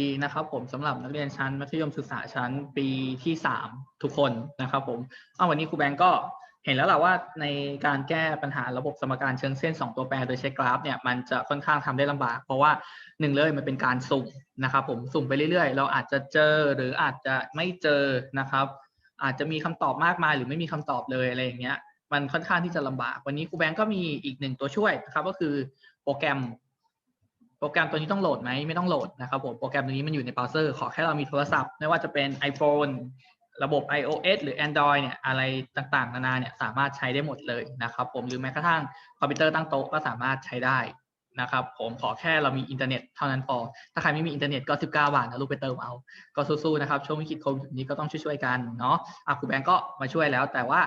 ดีนะครับ ผมสำหรับนักเรียนชั้นมัธยมศึกษาชั้นปีที่สามทุกคนนะครับผมเอาวันนี้ครูแบงก์ก็เห็นแล้วแหละว่าในการแก้ปัญหาระบบสมการเชิงเส้น 2 ตัวแปรโดยใช้กราฟเนี่ยมันจะค่อนข้างทำได้ลำบาก เพราะว่าหนึ่งเลยมันเป็นการสุ่มนะครับผมสุ่มไปเรื่อยๆ เราอาจจะเจอหรืออาจจะไม่เจอนะครับ อาจจะมีคำตอบมากมายหรือไม่มีคำตอบเลยอะไรอย่างเงี้ยมันค่อนข้างที่จะลำบาก วันนี้ครูแบงก์ก็มีอีกหนึ่งตัวช่วยนะครับก็คือโปรแกรม โปรแกรมตัวนี้ต้องโหลดไหมไม่ต้องโหลดนะครับผมโปรแกรมตัวนี้มันอยู่ในเบราว์เซอร์ขอแค่เรามีโทรศัพท์ไม่ว่าจะเป็น iPhone ระบบ iOS หรือ Android เนี่ยอะไรต่างๆ นานาเนี่ยสามารถใช้ได้หมดเลยนะครับผมหรือแม้กระทั่งคอมพิวเตอร์ตั้งโต๊ะก็สามารถใช้ได้นะครับผมขอแค่เรามีอินเทอร์เน็ตเท่านั้นพอ ถ้าใครไม่มีอินเทอร์เน็ตก็ 19 บาทนะลูกไปเติมเอา ก็สู้ๆนะครับช่วงวิกฤตโควิดนี้ก็ต้องช่วยๆกันเนาะอะครูแบงก์ก็มาช่วยแล้ว แต่ว่า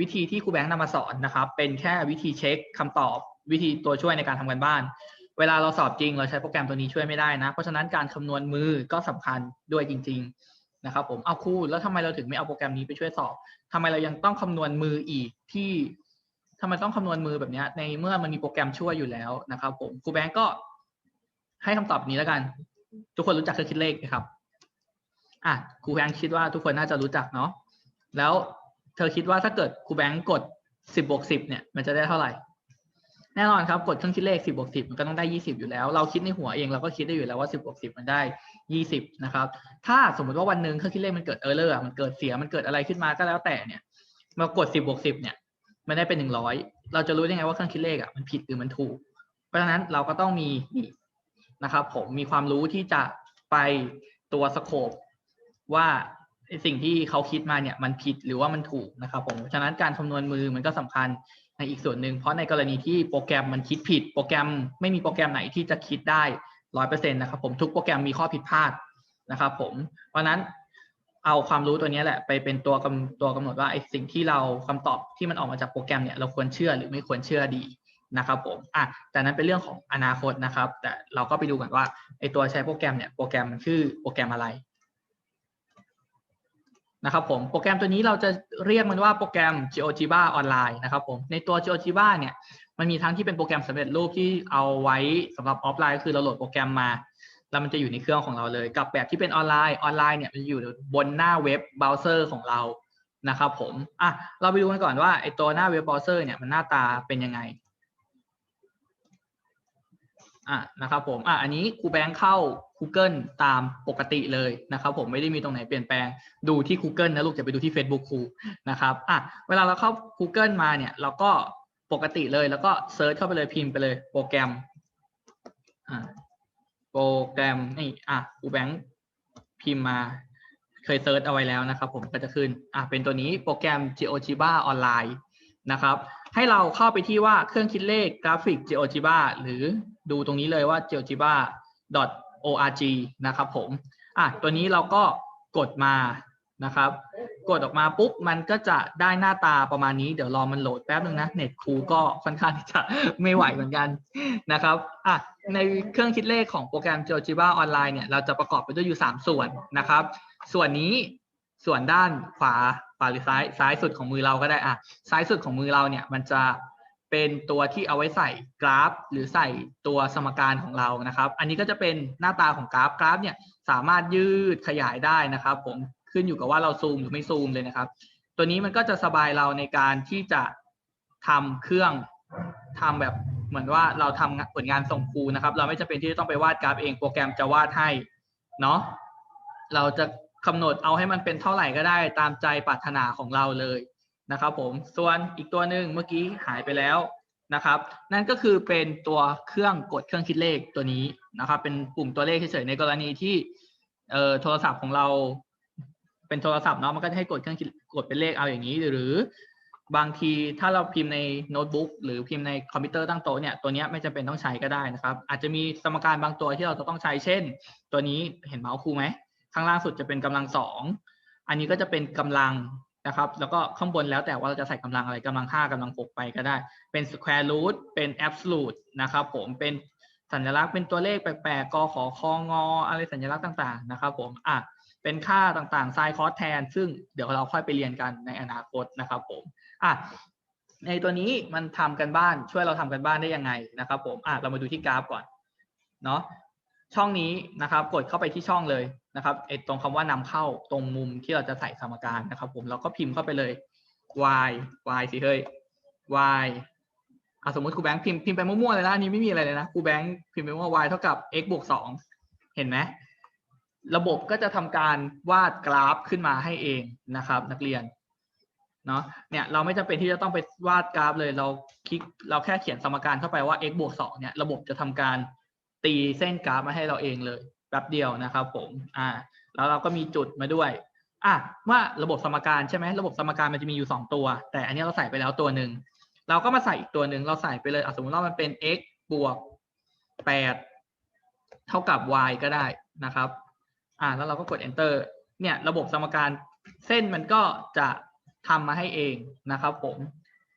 วิธีที่ครูแบงค์นำมาสอนนะครับเป็นแค่วิธีเช็คคำตอบวิธีตัวช่วยในการทำกันบ้าน เวลาเราสอบจริงเราใช้โปรแกรมตัวนี้ช่วยไม่ได้นะ เพราะฉะนั้นการคำนวณมือก็สำคัญด้วยจริง ๆ นะครับ ผมเอาครูแล้วทำไมเราถึงไม่เอาโปรแกรมนี้ไปช่วยสอบทำไมเรายังต้องคำนวณมืออีกที่ทำไมต้องคำนวณมือแบบนี้ในเมื่อมันมีโปรแกรมช่วยอยู่แล้วนะครับผมครูแบงก์ก็ให้คำตอบนี้แล้วกัน ทุกคนรู้จักเครื่องคิดเลขไหมครับอะครูแบงค์คิดว่าทุกคนน่าจะรู้จักเนาะแล้วเธอคิดว่าถ้าเกิดครูแบงค์กดสิบบวกสิบเนี่ย มันจะได้เท่าไหร่ แน่นอนครับกดเครื่องคิดเลขสิบบวกสิบมันก็ต้องได้ยี่สิบอยู่แล้ว เราคิดในหัวเองเราก็คิดได้อยู่แล้วว่าสิบบวกสิบมันได้ยี่สิบนะครับ ถ้าสมมติว่าวันหนึ่งเครื่องคิดเลขมันเกิดเออร์เลอร์มันเกิดเสียมันเกิดอะไรขึ้นมาก็แล้วแต่เนี่ยมากดสิบบวกสิบเนี่ย มันได้เป็นหนึ่งร้อยเราจะรู้ได้ไงว่าเครื่องคิดเลขอะมันผิดหรือมันถูก เพราะฉะนั้นเราก็ต้องมีนะครับ ผมมีความรู้ที่จะไปตัวสโคปว่าสิ่งที่เขาคิดมาเนี่ยมันผิดหรือว่ามันถูกนะครับผมเพราะฉะนั้นการคำนวณมือมันก็สำคัญ ในอีกส่วนหนึ่งเพราะในกรณีที่โปรแกรมมันคิดผิด โปรแกรมไม่มีโปรแกรมไหนที่จะคิดได้ร้อยเปอร์เซ็นต์นะครับผมทุกโปรแกรมมีข้อผิดพลาดนะครับผมเพราะนั้นเอาความรู้ตัวนี้แหละไปเป็นตัวกำตัวกำหนดว่าไอ้สิ่งที่เราคำตอบที่มันออกมาจากโปรแกรมเนี่ยเราควรเชื่อหรือไม่ควรเชื่อดีนะครับผมอะแต่นั้นเป็นเรื่องของอนาคตนะครับ แต่เราก็ไปดูกันว่าไอ้ตัวใช้โปรแกรมเนี่ยโปรแกรมมันชื่อโปรแกรมอะไร นะครับผมโปรแกรมตัวนี้เราจะเรียกมันว่าโปรแกรม GeoGebra ออนไลน์นะครับผมในตัว GeoGebra เนี่ยมันมีทั้งที่เป็นโปรแกรมสำเร็จรูปที่เอาไว้สำหรับออฟไลน์ก็คือเราโหลดโปรแกรมมา แล้วมันจะอยู่ในเครื่องของเราเลย กับแบบที่เป็นออนไลน์ออนไลน์เนี่ยมันอยู่บนหน้าเว็บเบราว์เซอร์ของเรานะครับผมอะเราไปดูกันก่อนว่าไอตัวหน้าเว็บเบราว์เซอร์เนี่ยมันหน้าตาเป็นยังไงอะนะครับผมอะอันนี้ครูแบงค์เข้า Google ตามปกติเลยนะครับผมไม่ได้มีตรงไหนเปลี่ยนแปลงดูที่ Google นะลูกจะไปดูที่ Facebook ครูนะครับอะเวลาเราเข้า Google มาเนี่ยเราก็ปกติเลยแล้วก็เซิร์ชเข้าไปเลยพิมพ์ไปเลยโปรแกรมอ่าโปรแกรมนี่อะครูแบงค์พิมพ์มาเคยเซิร์ชเอาไว้แล้วนะครับผมก็จะขึ้นอะเป็นตัวนี้โปรแกรม GeoGebra ออนไลน์นะครับ ให้เราเข้าไปที่ว่าเครื่องคิดเลขกราฟิก GeoGebra หรือดูตรงนี้เลยว่า GeoGebra org นะครับผมอะตัวนี้เราก็กดมานะครับ กดออกมาปุ๊บมันก็จะได้หน้าตาประมาณนี้เดี๋ยวรอมันโหลดแป๊บนึงนะเน็ตครูก็ค่อนข้างที่จะไม่ไหวเหมือนกันนะครับอะในเครื่องคิดเลขของโปรแกรม GeoGebra ออนไลน์เนี่ยเราจะประกอบไปด้วยอยู่ 3 ส่วนนะครับ ส่วนนี้ส่วนด้านขวาขวาหรือซ้ายซ้ายสุดของมือเราก็ได้อะซ้ายสุดของมือเราเนี่ยมันจะ เป็นตัวที่เอาไว้ใส่กราฟ หรือใส่ตัวสมการของเรานะครับ อันนี้ก็จะเป็นหน้าตาของกราฟกราฟเนี่ยสามารถยืดขยายได้นะครับ ผมขึ้นอยู่กับว่าเราซูมหรือไม่ซูมเลยนะครับ ตัวนี้มันก็จะสบายเราในการที่จะทำเครื่องทำแบบเหมือนว่าเราทำผลงานส่งครูนะครับ เราไม่จำเป็นที่จะต้องไปวาดกราฟเองโปรแกรมจะวาดให้เนาะเราจะกำหนดเอาให้มันเป็นเท่าไหร่ก็ได้ตามใจปรารถนาของเราเลย นะครับผมส่วนอีกตัวหนึ่งเมื่อกี้หายไปแล้วนะครับ นั่นก็คือเป็นตัวเครื่องกดเครื่องคิดเลขตัวนี้นะครับ เป็นปุ่มตัวเลขเฉยๆในกรณีที่เอ่อโทรศัพท์ของเราเป็นโทรศัพท์เนาะมันก็จะให้กดเครื่องคิดกดเป็นเลขเอาอย่างนี้ หรือบางทีถ้าเราพิมพ์ในโน้ตบุ๊กหรือพิมพ์ในคอมพิวเตอร์ตั้งโต๊ะเนี่ยตัวนี้ไม่จำเป็นต้องใช้ก็ได้นะครับ อาจจะมีสมการบางตัวที่เราจะต้องใช้เช่น ตัวนี้เห็นเมาส์คูไหมข้างล่างสุดจะเป็นกำลังสองอันนี้ก็จะเป็นกำลัง นะครับ แล้วก็ข้างบนแล้วแต่ว่าเราจะใส่กำลังอะไรกำลังห้ากำลังหกไปก็ได้ เป็น square root เป็น absolute นะครับผม เป็นสัญลักษณ์เป็นตัวเลขแปลกๆ กขอคองออะไรสัญลักษณ์ต่างๆ นะครับผมอะเป็นค่าต่างๆ sin cos แทน ซึ่งเดี๋ยวเราค่อยไปเรียนกันในอนาคตนะครับผมอะในตัวนี้มันทำกันบ้านช่วยเราทำกันบ้านได้ยังไงนะครับผมอะเรามาดูที่กราฟก่อนเนาะ ช่องนี้นะครับ กดเข้าไปที่ช่องเลยนะครับไอ้ตรงคำว่านำเข้าตรงมุมที่เราจะใส่สมการนะครับ ผมเราก็พิมพ์เข้าไปเลย y y สิเฮ้ย y อะสมมติครูแบงค์พิมพ์พิมพ์ไปมั่วๆเลยนะอันนี้ไม่มีอะไรเลยนะครูแบงค์พิมพ์ไปว่า y เท่ากับ x บวกสองเห็นไหมระบบก็จะทำการวาดกราฟขึ้นมาให้เองนะครับ นักเรียนเนาะเนี่ยเราไม่จำเป็นที่จะต้องไปวาดกราฟเลยเราคลิกเราแค่เขียนสมการเข้าไปว่า x บวกสองเนี่ยระบบจะทำการ ตีเส้นกราฟมาให้เราเองเลยแป๊บเดียวนะครับผมอ่าแล้วเราก็มีจุดมาด้วยอะว่าระบบสมการใช่ไหมระบบสมการมันจะมีอยู่สองตัว แต่อันนี้เราใส่ไปแล้วตัวหนึ่งเราก็มาใส่อีกตัวหนึ่งเราใส่ไปเลยสมมติว่ามันเป็น x บวกแปดเท่ากับ y ก็ได้นะครับอ่าแล้วเราก็กด enter เนี่ยระบบสมการเส้นมันก็จะทำมาให้เองนะครับผม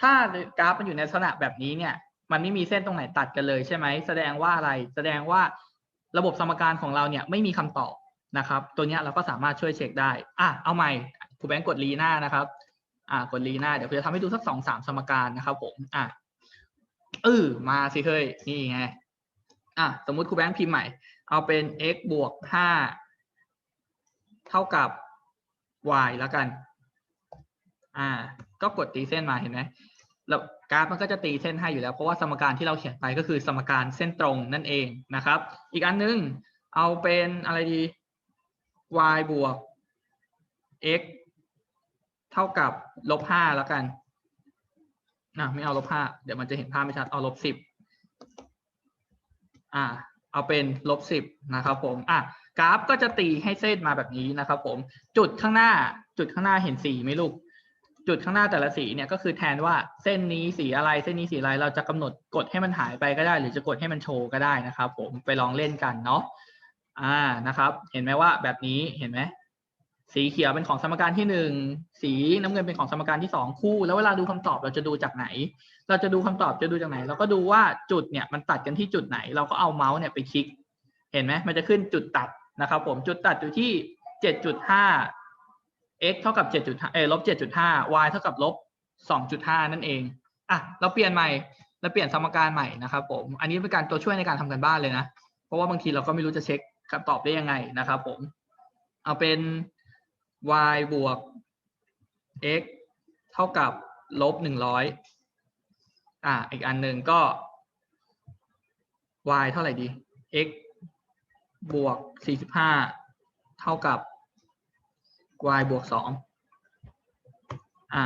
ถ้ากราฟมันอยู่ในลักษณะแบบนี้เนี่ย มันไม่มีเส้นตรงไหนตัดกันเลยใช่ไหมแสดงว่าอะไร แสดงว่าระบบสมการของเราเนี่ยไม่มีคำตอบนะครับ ตัวนี้เราก็สามารถช่วยเช็คได้อะเอาใหม่ครูแบงค์กดรีน้านะครับอะกดรีน้าเดี๋ยวครูจะทำให้ดูสักสองสามสมการนะครับผมอะเออมาสิเฮ้ยนี่ไงอะสมมุติครูแบงค์พิมพ์ใหม่ เอาเป็น x บวกห้าเท่ากับ y แล้วกัน อ่า ก็กดตีเส้นมาเห็นไหม แล้วกราฟมันก็จะตีเส้นให้อยู่แล้ว เพราะว่าสมการที่เราเขียนไปก็คือสมการเส้นตรงนั่นเองนะครับ อีกอันนึงเอาเป็นอะไรดี y บวก x เท่ากับลบห้าแล้วกันอะไม่เอาลบห้าเดี๋ยวมันจะเห็นภาพไม่ชัดเอาลบสิบอ่า เอาเป็นลบสิบนะครับผมอะกราฟก็จะตีให้เส้นมาแบบนี้นะครับผม จุดข้างหน้า จุดข้างหน้าเห็นสีไหมลูก จุดข้างหน้าแต่ละสีเนี่ยก็คือแทนว่าเส้นนี้สีอะไรเส้นนี้สีอะไรเราจะกำหนดกดให้มันหายไปก็ได้ หรือจะกดให้มันโชว์ก็ได้นะครับ ผมไปลองเล่นกันเนาะอ่านะครับ เห็นไหมว่าแบบนี้เห็นไหมสีเขียวเป็นของสมการที่หนึ่งสีน้ำเงินเป็นของสมการที่สองคู่ แล้วเวลาดูคำตอบเราจะดูจากไหน เราจะดูคำตอบจะดูจากไหน เราก็ดูว่าจุดเนี่ยมันตัดกันที่จุดไหน เราก็เอาเมาส์เนี่ยไปคลิก เห็นไหมมันจะขึ้นจุดตัดนะครับ ผมจุดตัดอยู่ที่เจ็ดจุดห้า x เท่ากับเจ็ดจุดเออลบเจ็ดจุดห้า y เท่ากับลบสองจุดห้านั่นเอง อะ เราเปลี่ยนใหม่ เราเปลี่ยนสมการใหม่นะครับผม อันนี้เป็นการตัวช่วยในการทำกันบ้านเลยนะ เพราะว่าบางทีเราก็ไม่รู้จะเช็คคำตอบได้ยังไงนะครับผม เอาเป็น y บวก x เท่ากับลบหนึ่งร้อยอ่าอีกอันหนึ่งก็ y เท่าไหร่ดี x บวกสี่สิบห้าเท่ากับ y บวกสองอ่า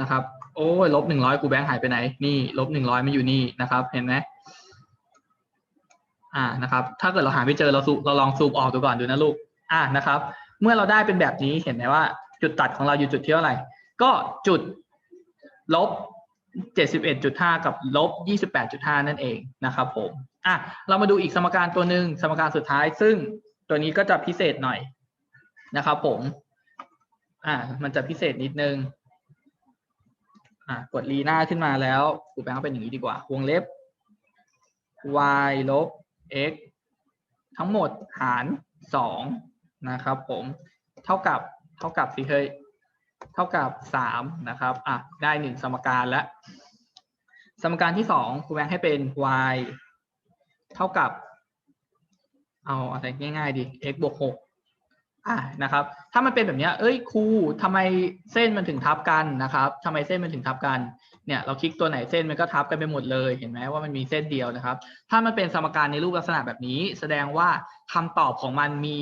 นะครับ โอ้ยลบหนึ่งร้อยกูแบงค์หายไปไหน นี่ลบหนึ่งร้อยไม่อยู่นี่นะครับ เห็นไหมอ่านะครับ ถ้าเกิดเราหาไม่เจอเราซูเราลองซูมออกดูก่อนดูนะลูก อ่านะครับ เมื่อเราได้เป็นแบบนี้เห็นไหมว่า จุดตัดของเราอยู่จุดที่เท่าไหร่ ก็จุดลบ71.5กับลบ28.5นั่นเองนะครับ ผมอะเรามาดูอีกสมการตัวหนึ่งสมการสุดท้าย ซึ่งตัวนี้ก็จะพิเศษหน่อยนะครับ ผม อ่า มันจะพิเศษนิดนึง อ่ากดรีหน้าขึ้นมาแล้วครูแปลงเป็นอย่างนี้ดีกว่า วงเล็บ y ลบ x ทั้งหมดหารสองนะครับ ผม เท่ากับ เท่ากับสิเคยเท่ากับสามนะครับ อะ ได้หนึ่งสมการแล้ว สมการที่สองครูแบงค์ให้เป็น y เท่ากับ เอาอะไรง่ายๆดิ x บวกหก อ่านะครับ ถ้ามันเป็นแบบนี้เอ้ยครูทำไมเส้นมันถึงทับกันนะครับทำไมเส้นมันถึงทับกันเนี่ยเราคลิกตัวไหนเส้นมันก็ทับกันไปหมดเลยเห็นไหมว่ามันมีเส้นเดียวนะครับ ถ้ามันเป็นสมการในรูปลักษณะแบบนี้ แสดงว่าคำตอบของมันมี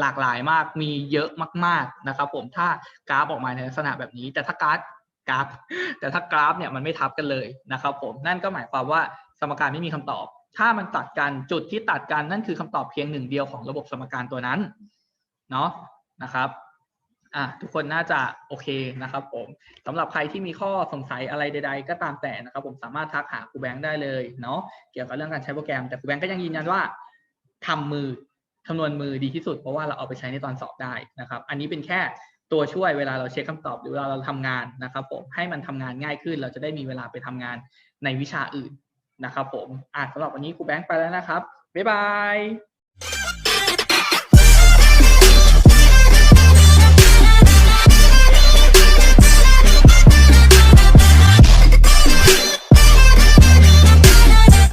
หลากหลายมากมีเยอะมาก ๆนะครับ ผมถ้ากราฟออกมาในลักษณะแบบนี้ แต่ถ้ากราฟกราฟ แต่ถ้ากราฟเนี่ยมันไม่ทับกันเลยนะครับ ผมนั่นก็หมายความว่าสมการไม่มีคำตอบ ถ้ามันตัดกันจุดที่ตัดกันนั่นคือคำตอบเพียงหนึ่งเดียวของระบบสมการตัวนั้น เนาะนะครับอะทุกคนน่าจะโอเคนะครับผมสำหรับใครที่มีข้อสงสัยอะไรใด ๆ ก็ตามแต่นะครับ ผมสามารถทักหาครูแบงค์ได้เลยเนาะเกี่ยวกับเรื่องการใช้โปรแกรมแต่ครูแบงค์ก็ยังยืนยันว่าทำมือคำนวณมือดีที่สุดเพราะว่าเราเอาไปใช้ในตอนสอบได้นะครับ อันนี้เป็นแค่ตัวช่วยเวลาเราเช็คคำตอบหรือเวลาเราทำงานนะครับ ผมให้มันทำงานง่ายขึ้น เราจะได้มีเวลาไปทำงานในวิชาอื่นนะครับ ผมอะสำหรับวันนี้ครูแบงค์ไปแล้วนะครับบ๊ายบาย